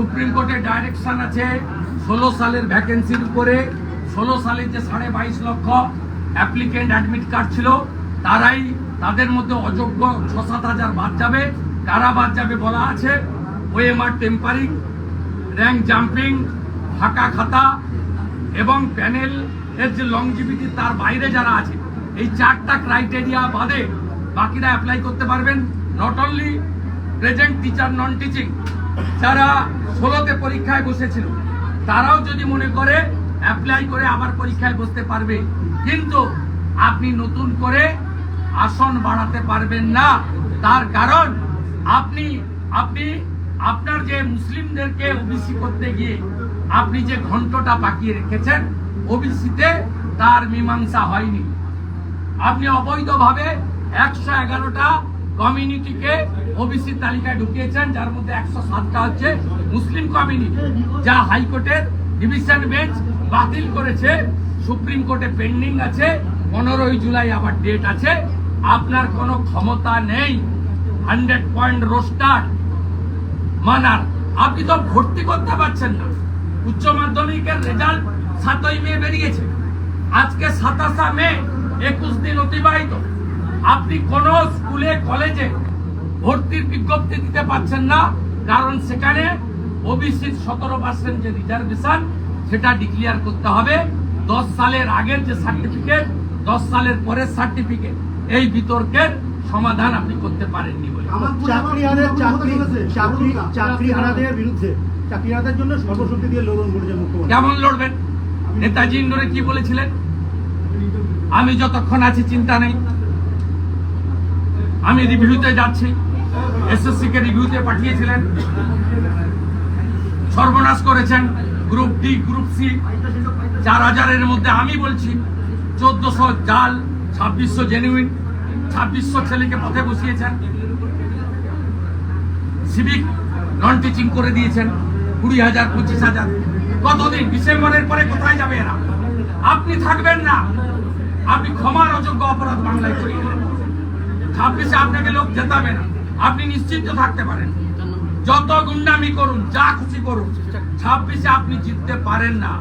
Supreme কোর্টের direction আছে, ষোলো সালের ভ্যাকেন্সির উপরে, ষোলো সালে যে সাড়ে বাইশ লক্ষ অ্যাপ্লিকেন্ট অ্যাডমিট কার্ড ছিল, তারাই তাদের মধ্যে অযোগ্য ছ সাত হাজার বাদ যাবে। কারা বাদ যাবে বলা আছে? ওএমআর টেম্পারিং র্যাঙ্ক জাম্পিং ফাঁকা খাতা এবং প্যানেল এর যে লংজিভিটি তার বাইরে যারা আছে, এই চারটা ক্রাইটেরিয়া বাদে বাকিরা অ্যাপ্লাই করতে পারবেন। Not only present teacher non teaching যারা ষোলোতে পরীক্ষায় বসেছিল, তারাও যদি মনে করে অ্যাপ্লাই করে আবার পরীক্ষায় বসতে পারবে। কিন্তু আপনি নতুন করে আসন বাড়াতে পারবেন না। তার কারণ, আপনি আপনি, আপনার যে মুসলিমদেরকে ওবিসি করতে গিয়ে আপনি যে ঘন্টটা পাকিয়ে রেখেছেন ওবিসিতে তার মীমাংসা হয়নি। আপনি অবৈধভাবে একশো এগারোটা কমিউনিটিকে ওবিসি তালিকায় ঢুকিয়েছেন, যার মধ্যে একশো সাতটা হচ্ছে মুসলিম কমিউনিটি, যা হাইকোর্টের ডিভিশন বেঞ্চ বাতিল করেছে। সুপ্রিম কোর্টে পেন্ডিং আছে, পনেরোই জুলাই আবার ডেট আছে। আপনার কোনো ক্ষমতা নেই। হান্ড্রেড পয়েন্ট রোস্টার মানার। আপনি তো ভর্তি করতে পারছেন না। উচ্চ মাধ্যমিকের রেজাল্ট সাতই মে বেরিয়েছে। আজকে সাতাশা মে, একুশ দিন অতিবাহিত। আপনি কোন স্কুলে কলেজে ভর্তির বিজ্ঞপ্তি দিতে পারছেন না কারণ সেখানে ওবিসি সতেরো পার্সেন্ট যে রিজার্ভেশন সেটা ডিক্লিয়ার করতে হবে। দশ সালের আগের যে সার্টিফিকেট দশ সালের পরের সার্টিফিকেট এই বিতর্কের সমাধান আপনি করতে পারেননি বলে। চাকরি চাকরি বিরুদ্ধে। চাকরিহারাদের জন্য সর্বশক্তি দিয়ে লড়ুন বলেছেন মুখ্যমন্ত্রী। কেমন লড়বেন? নেতাজি ইন্ডোরে কি বলেছিলেন? আমি যতক্ষণ আছি চিন্তা নেই। আমি রিভিউতে যাচ্ছি। এসএসসি কে রিভিউতে পাঠিয়েছিলেন। সর্বনাশ করেছেন গ্রুপ ডি গ্রুপ সি চার হাজারের মধ্যে আমি বলছি, চোদ্দশো জাল, ছাব্বিশশো জেনুইন ছাব্বিশশো ছেলেকে পথে বসিয়েছেন। সিভিক নন টিচিং করে দিয়েছেন, কুড়ি হাজার, পঁচিশ হাজার। কতদিন? ডিসেম্বরের পরে কোথায় যাবে এরা? আপনি থাকবেন না। আপনি ক্ষমার অযোগ্য অপরাধ বাংলায় দিলেন ছাব্বিশে আপনাকে লোক জেতাবে না। আপনি নিশ্চিন্ত থাকতে পারেন। যত গুন্ডামি করুন যা খুশি করুন। ছাব্বিশে আপনি জিততে পারেন না।